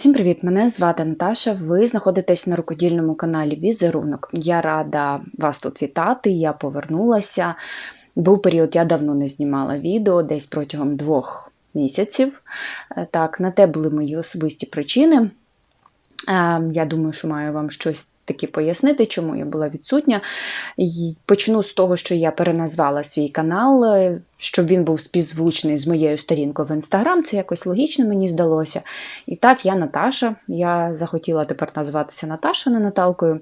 Усім привіт! Мене звати Наташа. Ви знаходитесь на рукодільному каналі Візерунок. Я рада вас тут вітати. Я повернулася. Був період, я давно не знімала відео, десь протягом двох місяців. Е, Так, на те були мої особисті причини. Е, Я думаю, що маю вам щось таки пояснити, чому я була відсутня. Почну з того, що я переназвала свій канал, е, щоб він був співзвучний з моєю сторінкою в інстаграм. Це якось логічно мені здалося. І так, я Наташа. Я захотіла тепер назватися Наташа, не Наталкою.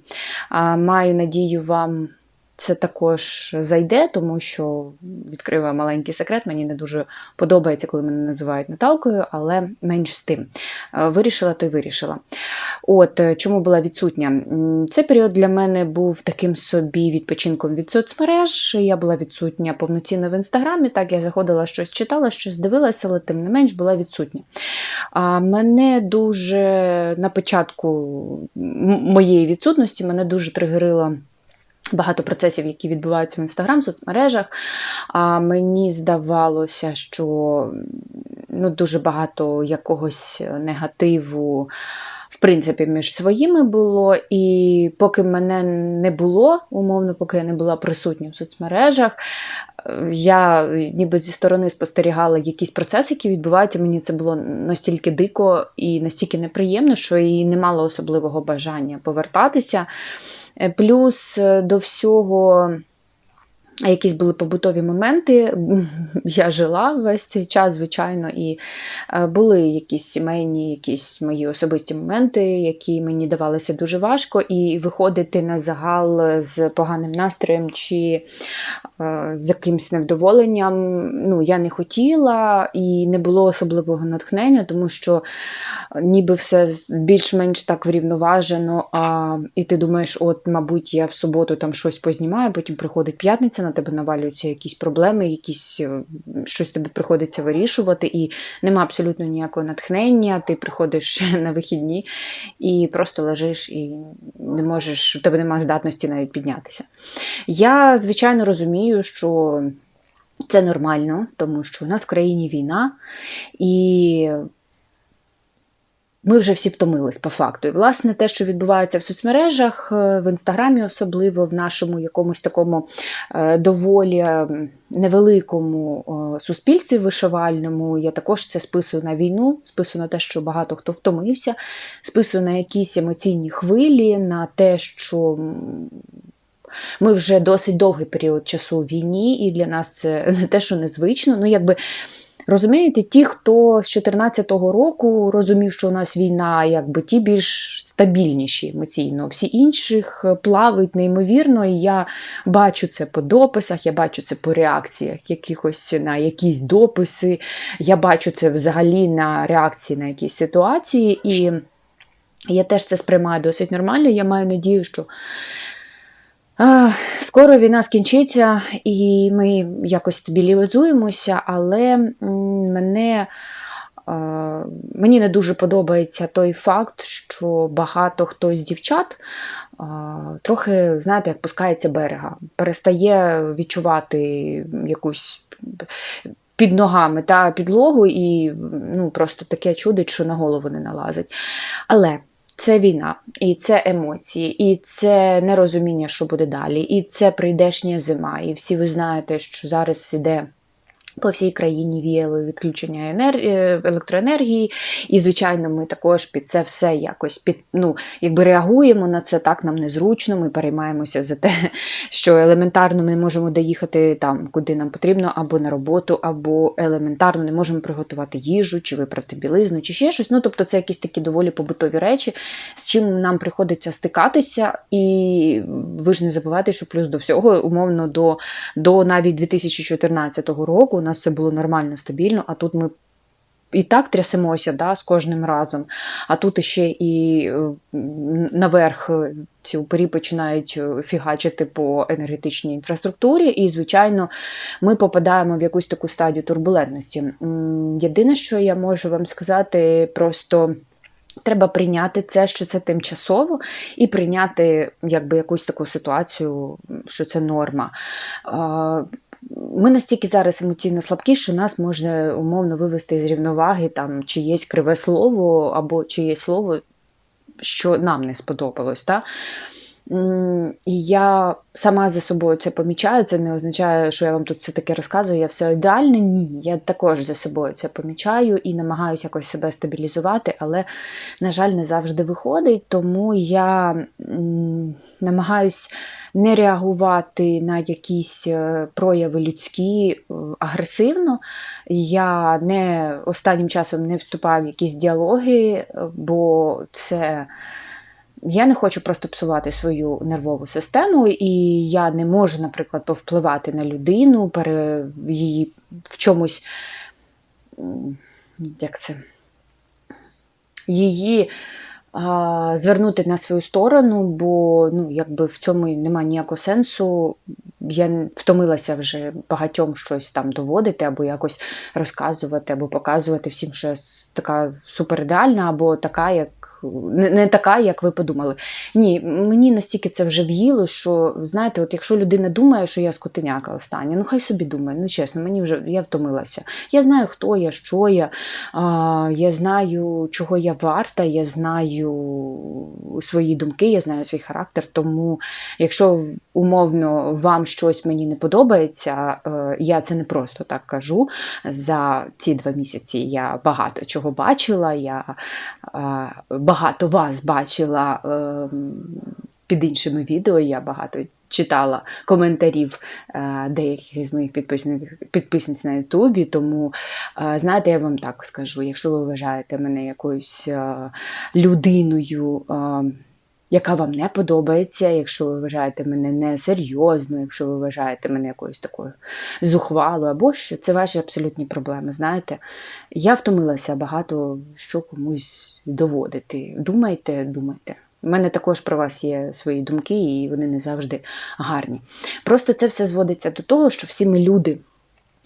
Маю надію, вам це також зайде, тому що відкрию вам маленький секрет. Мені не дуже подобається, коли мене називають Наталкою, але менш з тим. Е, Вирішила, то й вирішила. От е, чому була відсутня? Цей період для мене був таким собі відпочинком від соцмереж. Я була відсутня повноцінно в інстаграмі. Так, я заходила щось читала, щось дивилася, але тим не менш була відсутня. А мене дуже на початку моєї відсутності мене дуже тригерило. Багато процесів, які відбуваються в інстаграм, соцмережах. А мені здавалося, що ну, дуже багато якогось негативу, в принципі, між своїми було. І поки мене не було, умовно, поки я не була присутня в соцмережах, я ніби зі сторони спостерігала якісь процеси, які відбуваються. Мені це було настільки дико і настільки неприємно, що і не мала особливого бажання повертатися. Е, Плюс е, до всього. Якісь були побутові моменти. Я жила весь цей час, звичайно, і е, були якісь сімейні, якісь мої особисті моменти, які мені давалися дуже важко, і виходити на загал з поганим настроєм чи е, з якимось невдоволенням. Ну, я не хотіла і не було особливого натхнення, тому що ніби все більш-менш так врівноважено. А, і ти думаєш, от, мабуть, я в суботу там щось познімаю, потім приходить п'ятниця, на тебе навалюються якісь проблеми, якісь е, щось тобі приходиться вирішувати, і нема абсолютно ніякого натхнення. Ти приходиш на вихідні і просто лежиш і не можеш, у тебе немає здатності навіть піднятися. Я, звичайно, розумію, що. Це нормально, тому що у нас в країні війна, і ми вже всі втомились по факту. І, власне, те, що відбувається в соцмережах, е, в інстаграмі, особливо в нашому якомусь такому е, доволі невеликому е, суспільстві вишивальному, я також це списую на війну, списую на те, що багато хто втомився, списую на якісь емоційні хвилі, на те, що. Ми вже досить довгий період часу у війні, і для нас це не те, що незвично. Ну, якби Розумієте, ті, хто з 2014 року розумів, що у нас війна, якби ті більш стабільніші емоційно, всі інших плавають неймовірно, і я бачу це по дописах, я бачу це по реакціях якихось на якісь дописи, я бачу це взагалі на реакції на якісь ситуації, і я теж це сприймаю досить нормально. Я маю надію, що Скоро війна скінчиться, і ми якось стабілізуємося, але мене, мені не дуже подобається той факт, що багато хто з дівчат трохи, знаєте, як пускається берега, перестає відчувати якусь. Під ногами та підлогу, і ну, просто таке чудить, що на голову не налазить. Але це війна, і це емоції, і це нерозуміння, що буде далі, і це прийдешня зима. І всі ви знаєте, що зараз іде. По всій країні віяло відключення енер... е, електроенергії, і, звичайно, ми також під це все якось під, ну, якби реагуємо на це, так нам незручно, ми переймаємося за те, що елементарно ми можемо доїхати там, куди нам потрібно, або на роботу, або елементарно не можемо приготувати їжу, чи випрати білизну, чи ще щось. Ну, тобто це якісь такі доволі побутові речі, з чим нам приходиться стикатися. І ви ж не забувайте, що плюс до всього, умовно, до, до навіть 2014 року нас це було нормально, стабільно, а тут ми. І так трясемося да, з кожним разом, а тут ще і е, наверх е, ці упорі починають е, фігачити по енергетичній інфраструктурі, і, звичайно, ми попадаємо в якусь таку стадію турбулентності. Єдине, що я можу вам сказати, просто. Треба прийняти це, що це тимчасово, і прийняти якби якусь таку ситуацію, що це норма. Ми настільки зараз емоційно слабкі, що нас може умовно вивести з рівноваги там чиєсь криве слово або чиєсь слово, що нам не сподобалось. Та? І я сама за собою це помічаю. Це не означає, що я вам тут все таке розказую, я все ідеальне. Ні, я також за собою це помічаю і намагаюся якось себе стабілізувати, але, на жаль, не завжди виходить, тому я намагаюсь не реагувати на якісь е, прояви людські е, агресивно. Я не останнім часом не вступаю в якісь діалоги, е, бо це. Я не хочу просто псувати свою нервову систему, і я не можу, наприклад, повпливати на людину, пере її в чомусь, як це, її а, звернути на свою сторону, бо ну, якби в цьому немає ніякого сенсу. Я втомилася вже багатьом щось там доводити, або якось розказувати, або показувати всім, що я така суперідеальна, або така, як не, не така, як ви подумали. Ні, мені настільки це вже в'їло, що знаєте, от якщо людина думає, що я скотиняка остання, ну хай собі думає. Ну чесно, мені вже я втомилася. Я знаю, хто я, що я, а, я знаю, чого я варта, я знаю свої думки, я знаю свій характер. Тому, якщо умовно вам щось мені не подобається, е, я це не просто так кажу. За ці два місяці я багато чого бачила. Я е, багато вас бачила е, під іншими відео. Я багато читала коментарів е, деяких з моїх підписниць на Ютубі. Тому, е, знаєте, я вам так скажу: якщо ви вважаєте мене якоюсь е, людиною. Яка вам не подобається, якщо ви вважаєте мене несерйозною, якщо ви вважаєте мене якоюсь такою зухвалою, або що, це ваші абсолютні проблеми. Знаєте, я втомилася багато що комусь доводити. Думайте, думайте. У мене також про вас є свої думки, і вони не завжди гарні. Просто це все зводиться до того, що всі ми люди.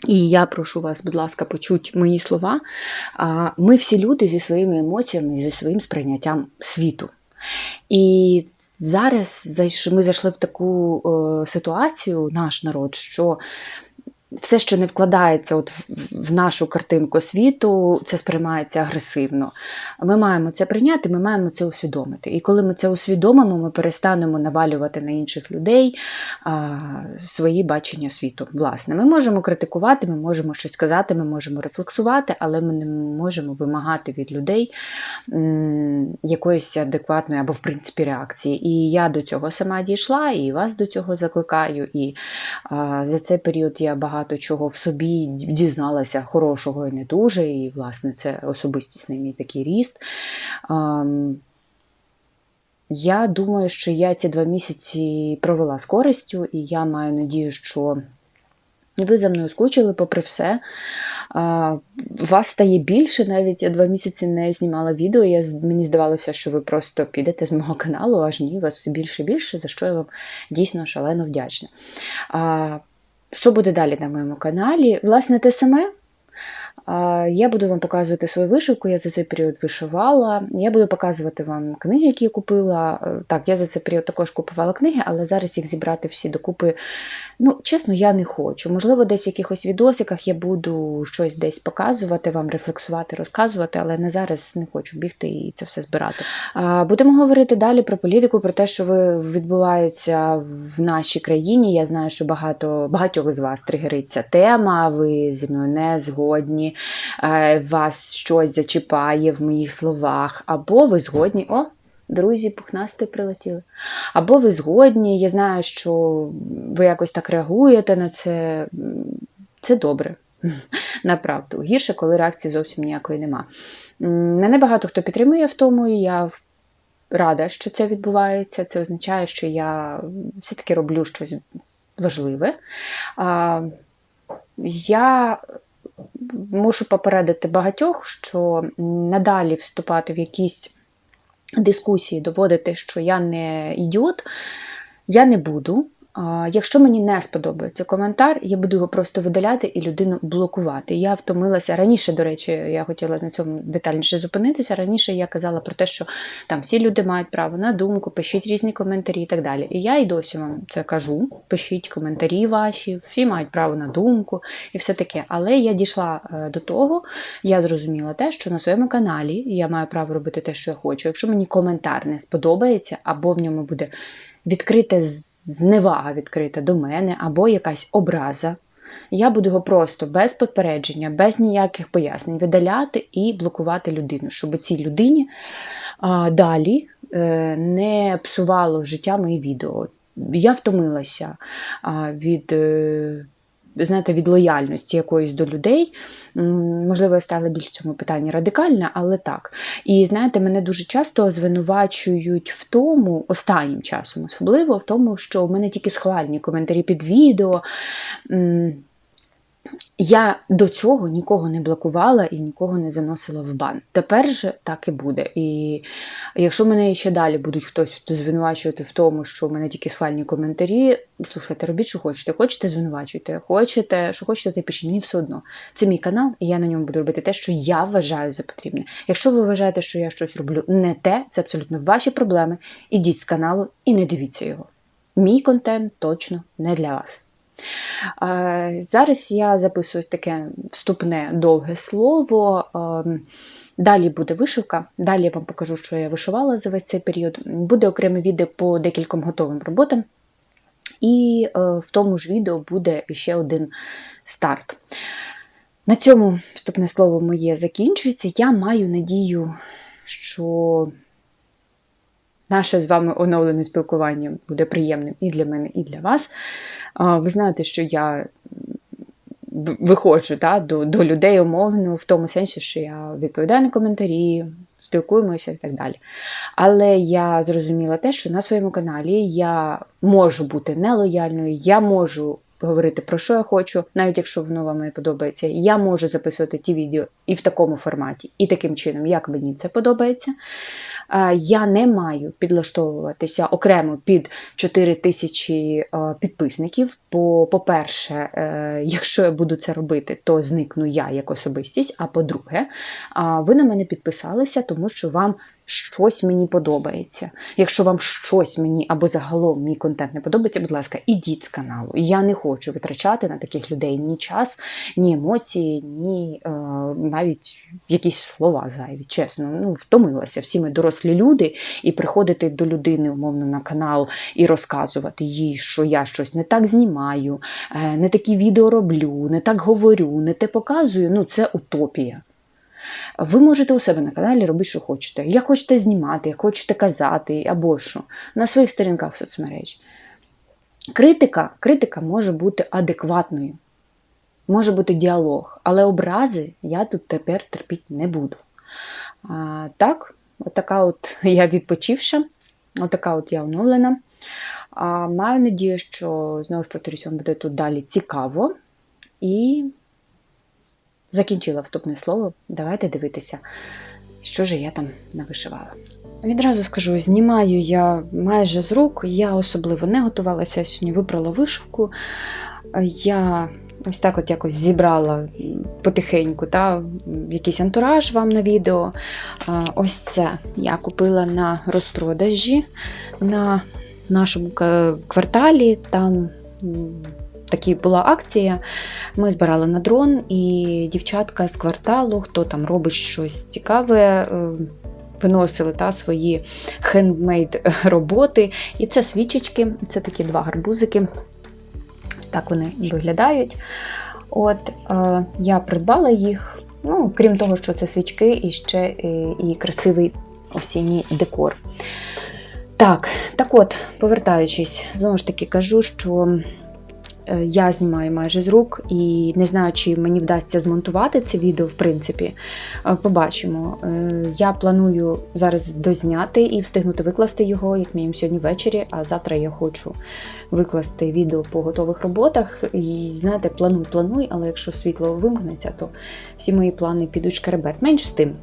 І я прошу вас, будь ласка, почуть мої слова. Ми всі люди зі своїми емоціями, і зі своїм сприйняттям світу. І зараз ми зайшли в таку е, ситуацію, наш народ, що все, що не вкладається от в, нашу картинку світу, це сприймається агресивно. Ми маємо це прийняти, ми маємо це усвідомити. І коли ми це усвідомимо, ми перестанемо навалювати на інших людей а, свої бачення світу. Власне, ми можемо критикувати, ми можемо щось сказати, ми можемо рефлексувати, але ми не можемо вимагати від людей якоїсь адекватної або, в принципі, реакції. І я до цього сама дійшла, і вас до цього закликаю. І а, за цей період я багато чого в собі дізналася хорошого і не дуже. І, власне, це особистісний мій такий ріст. Я думаю, що я ці два місяці провела з користю, і я маю надію, що ви за мною скучили, попри все. Вас стає більше, навіть я два місяці не знімала відео. Я, мені здавалося, що ви просто підете з мого каналу, аж ні, вас все більше і більше, за що я вам дійсно шалено вдячна. Що буде далі на моєму каналі? Власне, те саме. Я буду вам показувати свою вишивку, я за цей період вишивала. Я буду показувати вам книги, які я купила. Е, Так, я за цей період також купувала книги, але зараз їх зібрати всі докупи. Ну, чесно, я не хочу. Можливо, десь в якихось відосиках я буду щось десь показувати, вам рефлексувати, розказувати, але на зараз не хочу бігти і це все збирати. Будемо говорити далі про політику, про те, що відбувається в нашій країні. Я знаю, що багато багатьох з вас тригерить ця тема. Ви зі мною не згодні, е, вас щось зачіпає в моїх словах, або ви згодні. О, друзі, пухнасти прилетіли. Або ви згодні, я знаю, що ви якось так реагуєте на це. Це добре. Направду. Гірше, коли реакції зовсім ніякої нема. Мене багато хто підтримує в тому, і я рада, що це відбувається. Це означає, що я все-таки роблю щось важливе. Я мушу попередити багатьох, що надалі вступати в якісь дискусії, доводити, що я не ідіот, я не буду. Якщо мені не сподобається коментар, я буду його просто видаляти і людину блокувати. Я втомилася раніше, до речі, я хотіла на цьому детальніше зупинитися. Раніше я казала про те, що там всі люди мають право на думку, пишіть різні коментарі і так далі. І я і досі вам це кажу. Пишіть коментарі ваші, всі мають право на думку і все таке. Але я дійшла е, до того, я зрозуміла те, що на своєму каналі я маю право робити те, що я хочу. Якщо мені коментар не сподобається, або в ньому буде відкрита зневага відкрита до мене, або якась образа. Я буду його просто без попередження, без ніяких пояснень видаляти і блокувати людину, щоб цій людині а, далі е, не псувало життя мої відео. Я втомилася а, від. Е, знаєте, від лояльності якоїсь до людей. Можливо, я стала більш в цьому питанні радикальна, але так. І знаєте, мене дуже часто звинувачують в тому, останнім часом, особливо в тому, що в мене тільки схвальні коментарі під відео. Я до цього нікого не блокувала і нікого не заносила в бан. Тепер же так і буде. І якщо мене ще далі будуть хтось звинувачувати в тому, що в мене тільки схвальні коментарі, слухайте, робіть, що хочете. Хочете, звинувачуйте, хочете, що хочете, то пишіть. Мені все одно. Це мій канал, і я на ньому буду робити те, що я вважаю за потрібне. Якщо ви вважаєте, що я щось роблю не те, це абсолютно ваші проблеми. Ідіть з каналу і не дивіться його. Мій контент точно не для вас. Зараз я записую таке вступне довге слово. Далі буде вишивка. Далі я вам покажу, що я вишивала за весь цей період. Буде окреме відео по декільком готовим роботам. І е, в тому ж відео буде ще один старт. На цьому вступне слово моє закінчується. Я маю надію, що наше з вами оновлене спілкування буде приємним і для мене, і для вас. Ви знаєте, що я виходжу та, до, до людей умовно, в тому сенсі, що я відповідаю на коментарі, спілкуємося і так далі. Але я зрозуміла те, що на своєму каналі я можу бути нелояльною, я можу говорити про що я хочу, навіть якщо воно вам не подобається. Я можу записувати ті відео і в такому форматі, і таким чином, як мені це подобається. Я не маю підлаштовуватися окремо під 4 тисячі підписників. Бо, по-перше, е, якщо я буду це робити, то зникну я як особистість. А по-друге, ви на мене підписалися, тому що вам щось мені подобається. Якщо вам щось мені або загалом мій контент не подобається, будь ласка, ідіть з каналу. Я не хочу витрачати на таких людей ні час, ні емоції, ні е, навіть якісь слова зайві. Чесно, ну втомилася. Всі ми дорослі люди, і приходити до людини умовно на канал і розказувати їй, що я щось не так знімаю, е, не такі відео роблю, не так говорю, не те показую. Ну це утопія. Ви можете у себе на каналі робити, що хочете. Як хочете знімати, як хочете казати або що. На своїх сторінках соцмереж. Критика, критика може бути адекватною, може бути діалог, але образи я тут тепер терпіти не буду. А, так, отака от я відпочивша, отака от я оновлена. А, маю надію, що, знову ж повторюсь, вам буде тут далі цікаво. І закінчила вступне слово. Давайте дивитися, що ж я там навишивала. Відразу скажу, знімаю я майже з рук, я особливо не готувалася, я сьогодні вибрала вишивку. Я ось так от якось зібрала потихеньку та, якийсь антураж вам на відео. Ось це я купила на розпродажі на нашому кварталі. Там такі була акція. Ми збирали на дрон, і дівчатка з кварталу, хто там робить щось цікаве, е, виносили та, свої хендмейд роботи. І це свічечки, це такі два гарбузики. Так вони виглядають. От е, я придбала їх. Ну, крім того, що це свічки і ще е, і красивий осінній декор. Так, так от, повертаючись, знову ж таки кажу, що я знімаю майже з рук і не знаю, чи мені вдасться змонтувати це відео, в принципі. Е, Побачимо. Е, Я планую зараз дозняти і встигнути викласти його, як мінімум сьогодні ввечері, а завтра я хочу викласти відео по готових роботах. І знаєте, плануй, плануй, але якщо світло вимкнеться, то всі мої плани підуть шкереберть. Менш з тим.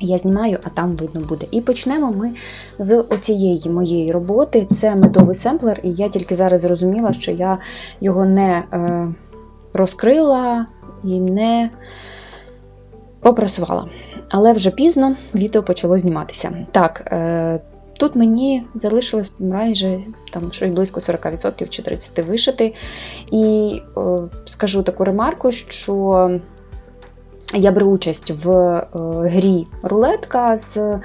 Я знімаю, а там видно буде. І почнемо ми з оцієї моєї роботи. Це медовий семплер, і я тільки зараз зрозуміла, що я його не е, розкрила і не попрасувала. Але вже пізно відео почало зніматися. Так, е, тут мені залишилось майже там, щось близько 40% чи 30% вишити. І скажу таку ремарку, що я беру участь в е, грі рулетка з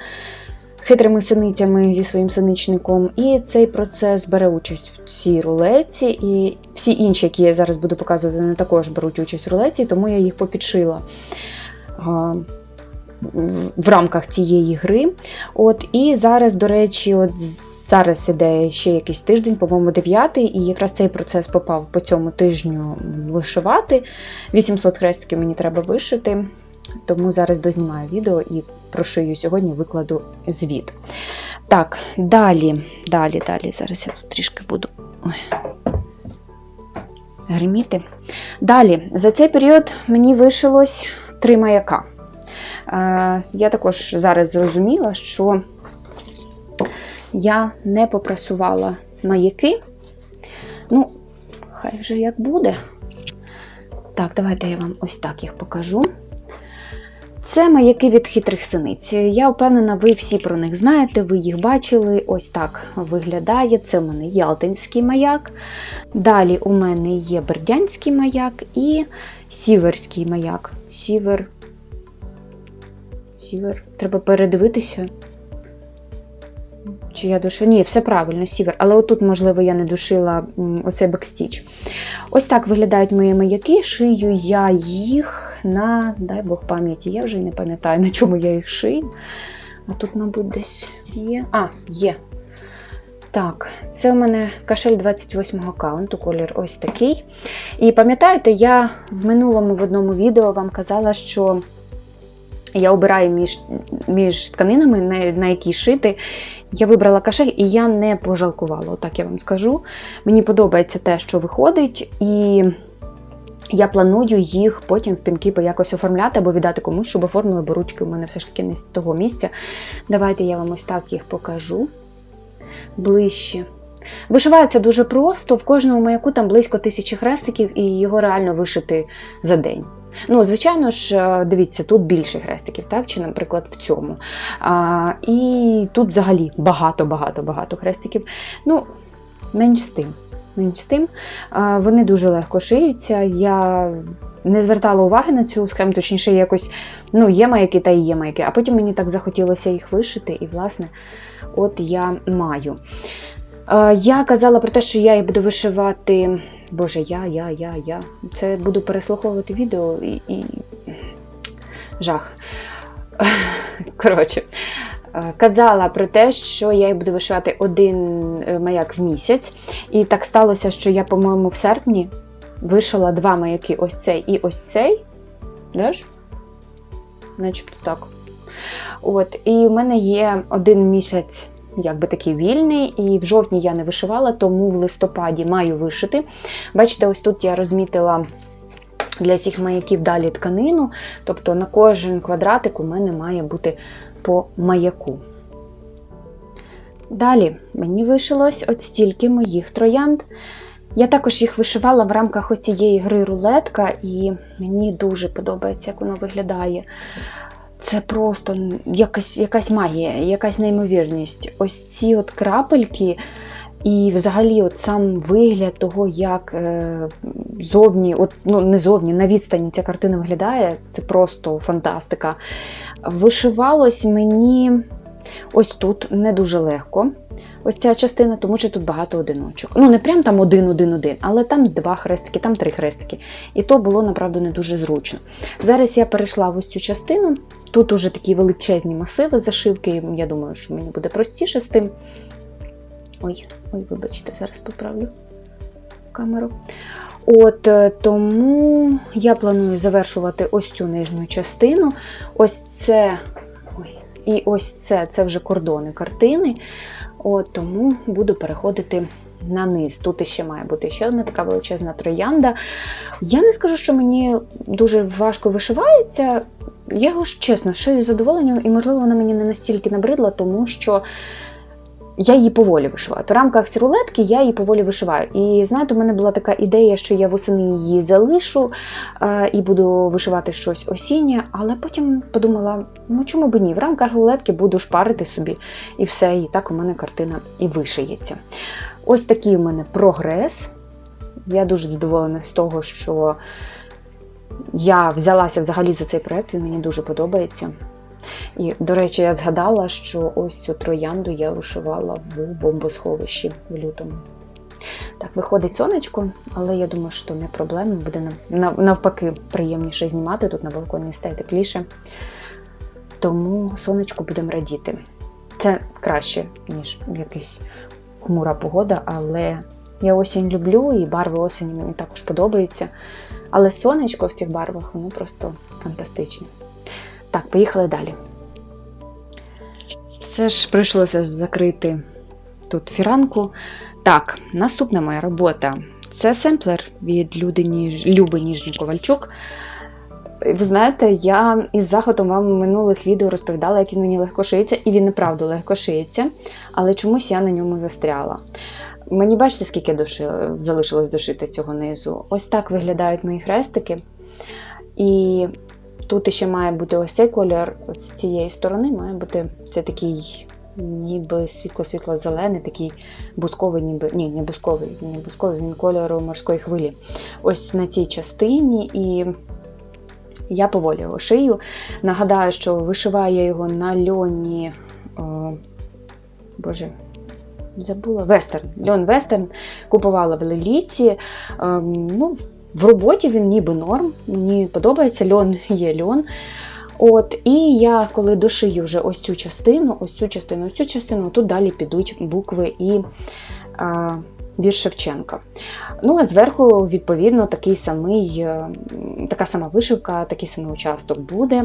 хитрими синицями зі своїм синичником. І цей процес бере участь в цій рулетці. І всі інші, які я зараз буду показувати, вони також беруть участь в рулетці, тому я їх попідшила. В рамках цієї гри. От, і зараз, до речі, от зараз іде ще якийсь тиждень, по-моєму, дев'ятий, і якраз цей процес попав по цьому тижню вишивати. 800 хрестиків мені треба вишити, тому зараз дознімаю відео і прошию сьогодні, викладу звіт. Так, далі, далі, далі. Зараз я тут трішки буду ой, гриміти. Далі, за цей період мені вишилось три маяка. Е, я також зараз зрозуміла, що я не попрасувала маяки. Ну, хай вже як буде. Так, давайте я вам ось так їх покажу. Це маяки від хитрих синиць. Я впевнена, ви всі про них знаєте, ви їх бачили. Ось так виглядає. Це у мене Ялтинський маяк. Далі у мене є Бердянський маяк і Сіверський маяк. Сівер. Сівер. Треба передивитися. Чи я душа? Ні, все правильно, сівер. Але отут, можливо, я не душила оцей бекстіч. Ось так виглядають мої маяки. Шию я їх на, дай Бог пам'яті, я вже й не пам'ятаю, на чому я їх шию. А тут, мабуть, десь є. А, є. Так, це у мене кашель 28-го каунту, колір ось такий. І пам'ятаєте, я в минулому в одному відео вам казала, що я обираю між, між тканинами, на, на які шити. Я вибрала кашель і я не пожалкувала, отак я вам скажу. Мені подобається те, що виходить, і я планую їх потім в пінкіпи якось оформляти або віддати комусь, щоб оформили, бо ручки у мене все ж таки не з того місця. Давайте я вам ось так їх покажу ближче. Вишивається дуже просто, в кожному маяку там близько тисячі хрестиків, і його реально вишити за день. Ну, звичайно ж, е, дивіться, тут більше хрестиків, так? Чи, наприклад, в цьому. А, і тут взагалі багато-багато-багато хрестиків. Ну, менш з тим. Менш з тим. А, вони дуже легко шиються. Я не звертала уваги на цю схему, точніше, якось ну, є маяки та і є маяки. А потім мені так захотілося їх вишити, і, власне, от я маю. Я казала про те, що я її буду вишивати. Боже, я, я, я, я. Це буду переслуховувати відео і. і... жах. Коротше, е, казала про те, що я буду вишивати один е, маяк в місяць. І так сталося, що я, по-моєму, в серпні вишила два маяки: ось цей і ось цей. Де? Начебто так. От, і в мене є один місяць якби такий вільний, і в жовтні я не вишивала, тому в листопаді маю вишити. Бачите, ось тут я розмітила для цих маяків далі тканину, тобто на кожен квадратик у мене має бути по маяку. Далі мені вишилось от стільки моїх троянд. Я також їх вишивала в рамках ось цієї гри рулетка, і мені дуже подобається, як воно виглядає. Це просто якась, якась магія, якась неймовірність. Ось ці от крапельки, і взагалі от сам вигляд того, як е, зовні, от, ну не зовні, на відстані ця картина виглядає, це просто фантастика. Вишивалось мені ось тут не дуже легко. Ось ця частина, тому що тут багато одиночок. Ну, не прям там один-один-один, але там два хрестики, там три хрестики. І то було, направду, не дуже зручно. Зараз я перейшла в ось цю частину. Тут уже такі величезні масиви зашивки. Я думаю, що мені буде простіше з тим. Ой, ой, вибачте, зараз поправлю камеру. От е, тому я планую завершувати ось цю нижню частину. Ось це. Ой, і ось це це вже кордони картини. От, Тому буду переходити на низ. Тут ще має бути ще одна така величезна троянда. Я не скажу, що мені дуже важко вишивається. я його ж чесно шию задоволенням, і можливо вона мені не настільки набридла, тому що я її поволі вишиваю. В рамках рулетки я її поволі вишиваю. І знаєте, у мене була така ідея, що я восени її залишу е, і буду вишивати щось осіннє, але потім подумала: ну чому б ні? В рамках рулетки буду шпарити собі і все. І так у мене картина і вишиється. Ось такий у мене прогрес. Я дуже задоволена з того, що я взялася взагалі за цей проект, він мені дуже подобається. І, до речі, я згадала, що ось цю троянду я вишивала в бомбосховищі в лютому. Так, виходить сонечко, але я думаю, що не проблема, буде навпаки приємніше знімати, тут на балконі стає тепліше. Тому сонечку будемо радіти. Це краще, ніж якась хмура погода, але я осінь люблю і барви осені мені також подобаються. Але сонечко в цих барвах воно просто фантастичне. Так, поїхали далі. Все ж прийшлося закрити тут фіранку. Так, наступна моя робота це семплер від Люби, Ніж... Люби Ніжні Ковальчук. Ви знаєте, я із захватом вам минулих відео розповідала, як він мені легко шиється, і він направду легко шиється, але чомусь я на ньому застряла. Мені бачите, скільки дошила, залишилось дошити цього низу. Ось так виглядають мої хрестики. І тут ще має бути ось цей колір, з цієї сторони має бути це такий ніби світло-світло-зелений, такий бусковий, ніби. Ні, не бусковий, не бусковий, він кольору морської хвилі. Ось на цій частині. І я поволі його шию. Нагадаю, що вишиваю його на льоні. О, Боже, забула вестерн. Льон вестерн купувала в Леліці. Ем, ну, в роботі він ніби норм. Мені подобається льон є льон. От, І я коли дошию вже ось цю частину, ось цю частину, ось цю частину, тут далі підуть букви і а, вірш Шевченка. Ну, а зверху, відповідно, такий самий, е, така сама вишивка, такий самий участок буде.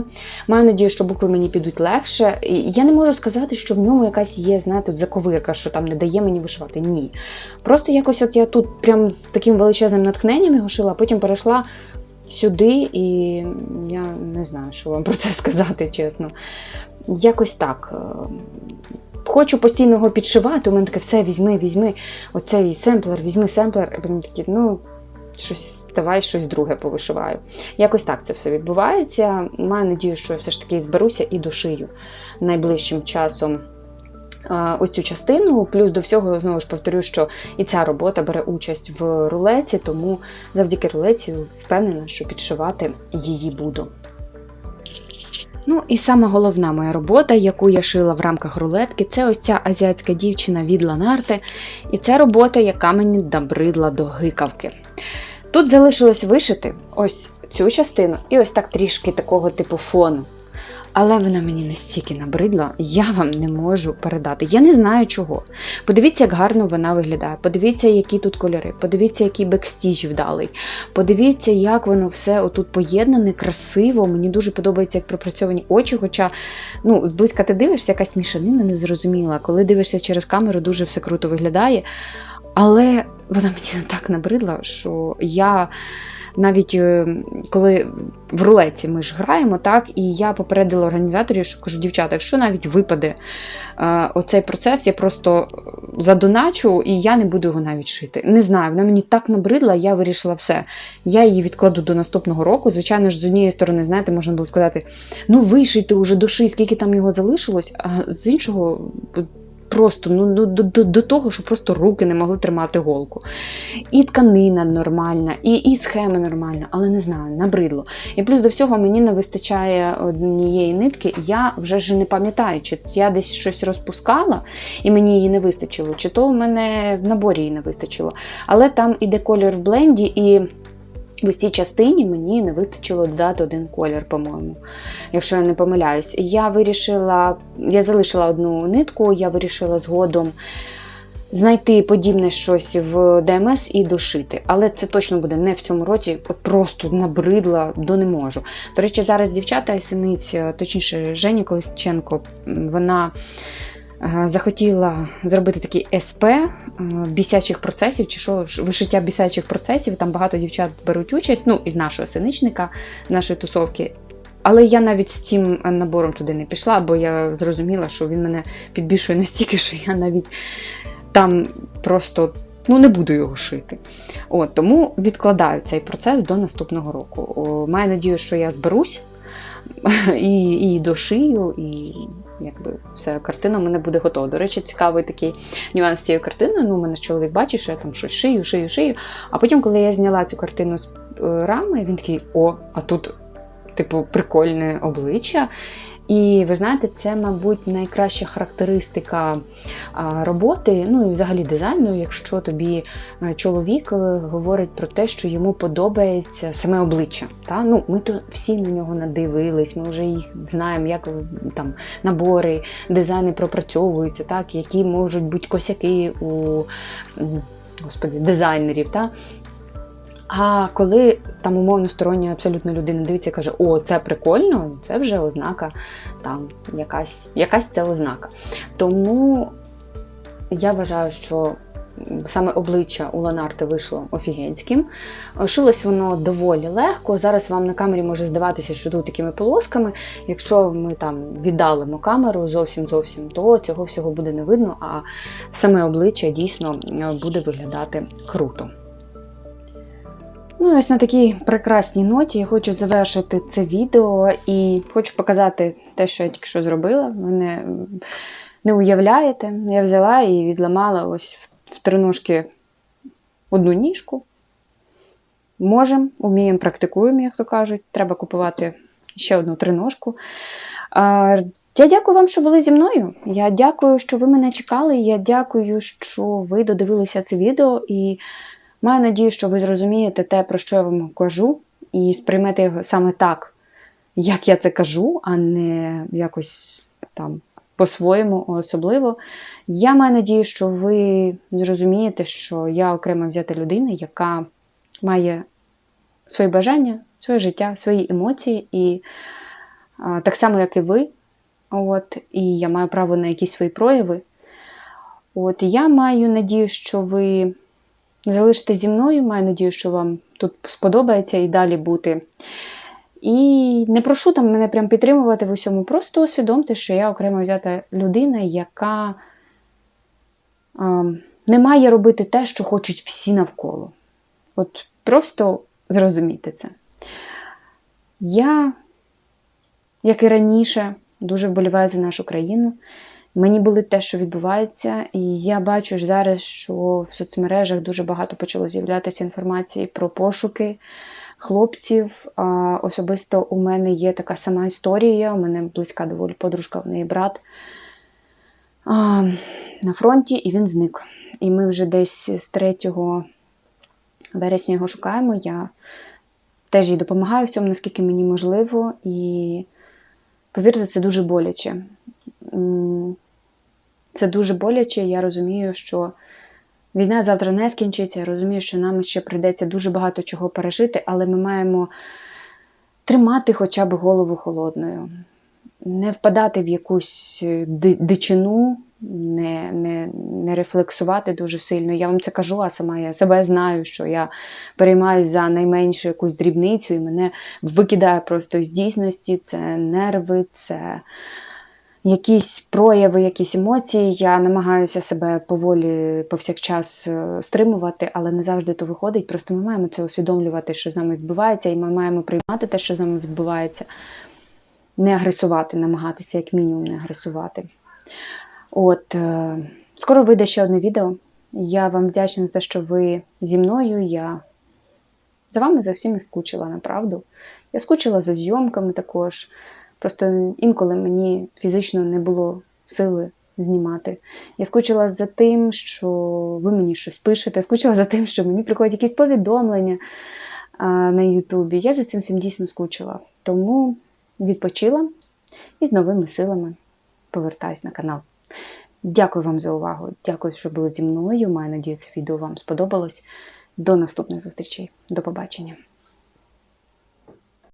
Маю надію, що букви мені підуть легше. Я не можу сказати, що в ньому якась є, знаєте, заковирка, що там не дає мені вишивати. Ні. Просто якось от я тут прям з таким величезним натхненням його шила, а потім перейшла. Сюди, і я не знаю, що вам про це сказати, чесно. Якось так. Хочу постійно його підшивати, у мене таке все, візьми, візьми оцей семплер, візьми семплер. І мені такі, ну, щось, давай щось друге повишиваю. Якось так це все відбувається. Маю надію, що я все ж таки зберуся і дошию найближчим часом. Ось цю частину, плюс до всього, знову ж повторю, що і ця робота бере участь в рулеці, тому завдяки рулеці впевнена, що підшивати її буду. Ну і саме головна моя робота, яку я шила в рамках рулетки, це ось ця азіатська дівчина від Ланарте. І це робота, яка мені добридла до гикавки. Тут залишилось вишити ось цю частину і ось так трішки такого типу фону. Але вона мені настільки набридла, я вам не можу передати. Я не знаю чого. Подивіться, як гарно вона виглядає. Подивіться, які тут кольори, подивіться, який бекстіж вдалий. Подивіться, як воно все отут поєднане, красиво. Мені дуже подобається, як пропрацьовані очі. Хоча, ну, зблизька ти дивишся, якась мішанина незрозуміла. Коли дивишся через камеру, дуже все круто виглядає. Але вона мені так набридла, що я навіть е, коли в рулеці ми ж граємо, так, і я попередила організаторів, що кажу, дівчата, якщо навіть випаде е, оцей процес, я просто задоначу і я не буду його навіть шити. Не знаю, вона мені так набридла, я вирішила все. Я її відкладу до наступного року. Звичайно ж, з однієї сторони, знаєте, можна було сказати, ну вишийте уже души, скільки там його залишилось, а з іншого просто ну, до, до, до того, що просто руки не могли тримати голку. І тканина нормальна, і і схема нормальна, але не знаю, набридло. І плюс до всього мені не вистачає однієї нитки, я вже ж не пам'ятаю, чи я десь щось розпускала, і мені її не вистачило, чи то в мене в наборі її не вистачило. Але там іде колір в бленді, і в цій частині мені не вистачило додати один колір, по-моєму, якщо я не помиляюсь. Я вирішила, я залишила одну нитку, я вирішила згодом знайти подібне щось в ДМС і дошити. Але це точно буде не в цьому році, от просто набридла до не можу. До речі, зараз дівчата синиць, точніше, Жені Колесниченко, вона. Е, захотіла зробити такий СП е, бісячих процесів, чи що вишиття бісячих процесів. Там багато дівчат беруть участь, ну, із нашого синичника, з нашої тусовки. Але я навіть з цим набором туди не пішла, бо я зрозуміла, що він мене підбільшує настільки, що я навіть там просто ну, не буду його шити. От, Тому відкладаю цей процес до наступного року. Маю надію, що я зберусь і і дошию, і якби вся картина в мене буде готова. До речі, цікавий такий нюанс цієї картини. Ну, у мене чоловік бачить, що я там щось шию, шию, шию. А потім, коли я зняла цю картину з е, рами, він такий: о, а тут, типу, прикольне обличчя. І ви знаєте, це, мабуть, найкраща характеристика роботи, ну і взагалі дизайну, якщо тобі е, чоловік е, говорить про те, що йому подобається саме обличчя. Та? Ну, Ми то всі на нього надивились, ми вже їх знаємо, як там набори, дизайни пропрацьовуються, так, які можуть бути косяки у господи, дизайнерів. Та? А коли там умовно стороння абсолютно людина дивиться і каже, о, це прикольно, це вже ознака, там якась якась це ознака. Тому я вважаю, що саме обличчя у Ланарти вийшло офігенським. Шилось воно доволі легко. Зараз вам на камері може здаватися, що тут такими полосками. Якщо ми там віддалимо камеру зовсім зовсім, то цього всього буде не видно, а саме обличчя дійсно буде виглядати круто. Ну, ось на такій прекрасній ноті я хочу завершити це відео і хочу показати те, що я тільки що зробила. Ви не, не уявляєте, я взяла і відламала ось в три ножки одну ніжку. Можемо, вміємо, практикуємо, як то кажуть. Треба купувати ще одну триножку. Я дякую вам, що були зі мною. Я дякую, що ви мене чекали. Я дякую, що ви додивилися це відео. І Маю надію, що ви зрозумієте те, про що я вам кажу, і сприймете його саме так, як я це кажу, а не якось там по-своєму особливо. Я маю надію, що ви зрозумієте, що я окремо взята людина, яка має свої бажання, своє життя, свої емоції, і а, так само, як і ви. От, І я маю право на якісь свої прояви. От, я маю надію, що ви. Залиште зі мною, маю надію, що вам тут сподобається і далі бути. І не прошу там мене прям підтримувати в усьому. Просто усвідомте, що я окремо взята людина, яка а, не має робити те, що хочуть всі навколо. От просто зрозумійте це. Я, як і раніше, дуже вболіваю за нашу країну. Мені болить те, що відбувається, і я бачу ж зараз, що в соцмережах дуже багато почало з'являтися інформації про пошуки хлопців. Особисто у мене є така сама історія. У мене близька доволі подружка, в неї брат на фронті, і він зник. І ми вже десь з 3 вересня його шукаємо. Я теж їй допомагаю в цьому, наскільки мені можливо, і повірте, це дуже боляче. Це дуже боляче. Я розумію, що війна завтра не скінчиться. Я розумію, що нам ще прийдеться дуже багато чого пережити, але ми маємо тримати хоча б голову холодною, не впадати в якусь е, дичину, не не, не рефлексувати дуже сильно. Я вам це кажу, а сама я себе знаю, що я переймаюся за найменшу якусь дрібницю, і мене викидає просто з дійсності. Це нерви, це якісь прояви, якісь емоції. Я намагаюся себе поволі повсякчас е, стримувати, але не завжди то виходить. Просто ми маємо це усвідомлювати, що з нами відбувається, і ми маємо приймати те, що з нами відбувається. Не агресувати, намагатися, як мінімум, не агресувати. От, е, скоро вийде ще одне відео. Я вам вдячна за те, що ви зі мною. Я за вами за всіми скучила, направду. Я скучила за зйомками також. Просто інколи мені фізично не було сили знімати. Я скучила за тим, що ви мені щось пишете, скучила за тим, що мені приходять якісь повідомлення на Ютубі. Я за цим всім дійсно скучила. Тому відпочила і з новими силами повертаюсь на канал. Дякую вам за увагу. Дякую, що були зі мною. Маю надію, це відео вам сподобалось. До наступних зустрічей. До побачення!